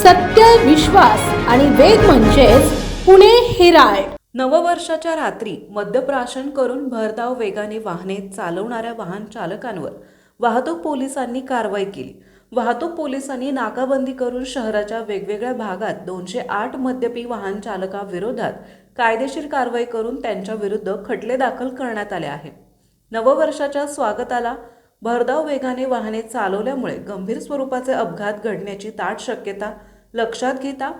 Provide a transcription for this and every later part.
सत्य विश्वास आणि वेग म्हणजेच पुणे हेराल्ड नववर्षाच्या रात्री मद्यप्राशन करून भरधाव वेगाने वाहने चालवणाऱ्या वाहन चालकांवर वाहतूक पोलिसांनी कारवाई केली. वाहतूक पोलिसांनी नाकाबंदी करून शहराच्या वेगवेगळ्या भागात दोनशे आठ मद्यपी वाहन चालकाविरोधात कायदेशीर कारवाई करून त्यांच्या विरुद्ध खटले दाखल करण्यात आले आहे. नववर्षाच्या स्वागताला भरधाव वेगाने वाहने चालवल्यामुळे गंभीर स्वरूपाचे अपघात घडण्याची दाट शक्यता लक्षात घेता?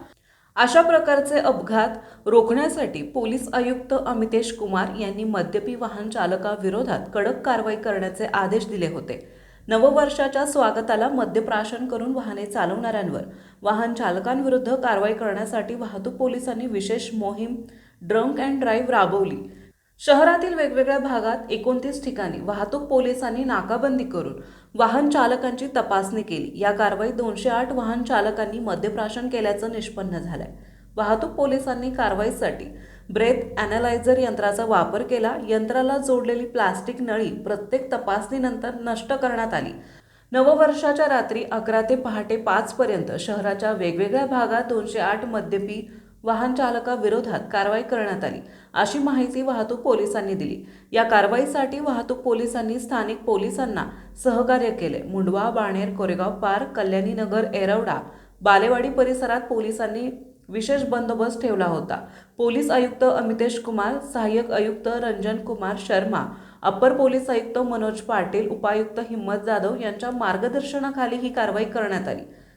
अशा प्रकारचे अपघात रोखण्यासाठी पोलीस आयुक्त अमितेश कुमार यांनी मद्यपी वाहन चालकाविरोधात कडक कारवाई करण्याचे आदेश दिले होते. नववर्षाच्या स्वागताला मद्यप्राशन करून वाहने चालवणाऱ्यांवर वाहन चालकांविरुद्ध कारवाई करण्यासाठी वाहतूक पोलिसांनी विशेष मोहीम ड्रंक अँड ड्राईव्ह राबवली. शहरातील वेगवेगळ्या भागात एकोणतीस ठिकाणी वाहतूक पोलिसांनी नाकाबंदी करून वाहन चालकांची तपासणी केली. या कारवाईत दोनशे आठ वाहन चालकांनी मद्यप्राशन केल्याचं निष्पन्न झालंय. वाहतूक पोलिसांनी कारवाईसाठी ब्रेथ अॅनालायझर यंत्राचा वापर केला. यंत्राला जोडलेली प्लास्टिक नळी प्रत्येक तपासणीनंतर नष्ट करण्यात आली. नववर्षाच्या रात्री अकरा ते पहाटे पाचपर्यंत शहराच्या वेगवेगळ्या भागात दोनशे आठ मद्यपी वाहन चालकाविरोधात कारवाई करण्यात आली. अशी माहिती वाहतूक पोलिसांनी दिली. या कारवाईसाठी वाहतूक पोलिसांनी स्थानिक पोलिसांना सहकार्य केले. मुंडवा बाणेर कोरेगाव पार्क कल्याणी नगर एरवडा बालेवाडी परिसरात पोलिसांनी विशेष बंदोबस्त ठेवला होता. पोलीस आयुक्त अमितेश कुमार सहाय्यक आयुक्त रंजन कुमार शर्मा अप्पर पोलीस आयुक्त मनोज पाटील उपायुक्त हिम्मत जाधव यांच्या मार्गदर्शनाखाली ही कारवाई करण्यात आली.